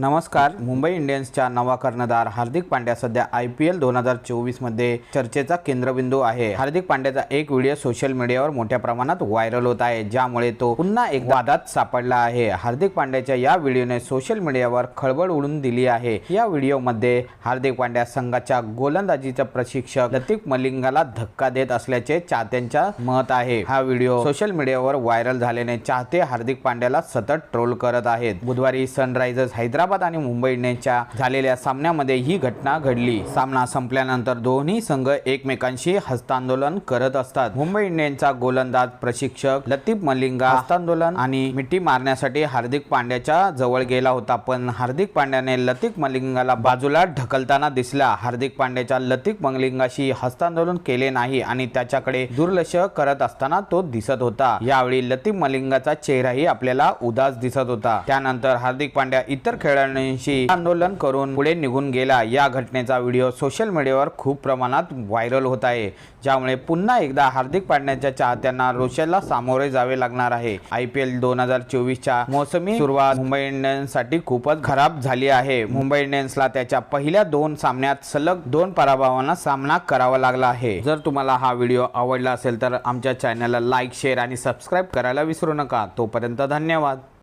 नमस्कार. मुंबई इंडियन्सच्या नवा कर्णधार हार्दिक पांड्या सध्या आय पी एल दोन हजार चोवीसमध्ये चर्चेचा केंद्रबिंदू आहे. हार्दिक पांड्याचा एक व्हिडिओ सोशल मीडियावर मोठ्या प्रमाणात व्हायरल होत आहे ज्यामुळे तो पुन्हा एक वादात सापडला आहे. हार्दिक पांड्याच्या या व्हिडिओने सोशल मीडियावर खळबळ उडून दिली आहे. या व्हिडिओमध्ये हार्दिक पांड्या संघाच्या गोलंदाजीचा प्रशिक्षक लतिक मलिंगाला धक्का देत असल्याचे चाहत्यांच्या मत आहे. हा व्हिडिओ सोशल मीडियावर व्हायरल झाल्याने चाहते हार्दिक पांड्याला सतत ट्रोल करत आहेत. बुधवारी सनरायझर्स हैदराबाद आणि मुंबई इंडियन्सच्या झालेल्या सामन्यामध्ये ही घटना घडली. सामना संपल्यानंतर दोन्ही संघ एकमेकांशी हस्तांदोलन करत असतात. मुंबई इंडियन्सचा गोलंदाज प्रशिक्षक लतीफ मलिंगा हस्तांदोलन आणि मिठी मारण्यासाठी हार्दिक पांड्याच्या जवळ गेला होता पण हार्दिक पांड्याने लतीफ मलिंगाला बाजूला ढकलताना दिसला. हार्दिक पांड्याच्या लतीफ मलिंगाशी हस्तांदोलन केले नाही आणि त्याच्याकडे दुर्लक्ष करत असताना तो दिसत होता. यावेळी लतीफ मलिंगाचा चेहराही आपल्याला उदास दिसत होता. त्यानंतर हार्दिक पांड्या इतर खेळ खेळाडूंशी आंदोलन करून पुढे निघून गेला. या घटनेचा व्हिडिओ सोशल मीडियावर खूप प्रमाणात व्हायरल होत आहे. ज्यामुळे पुन्हा एकदा हार्दिक पांड्याच्या चाहत्यांना रोषाला सामोरे जावे लागणार आहे. आय पी एल दोन हजार चोवीसच्या मोसमी सुरुवात मुंबई इंडियन्ससाठी खूपच खराब झाली आहे. मुंबई इंडियन्सला त्याच्या पहिल्या दोन सामन्यात सलग दोन पराभवांना सामना करावा लागला आहे. जर तुम्हाला हा व्हिडिओ आवडला असेल तर आमच्या चॅनलला लाईक शेअर आणि सबस्क्राईब करायला विसरू नका. तोपर्यंत धन्यवाद.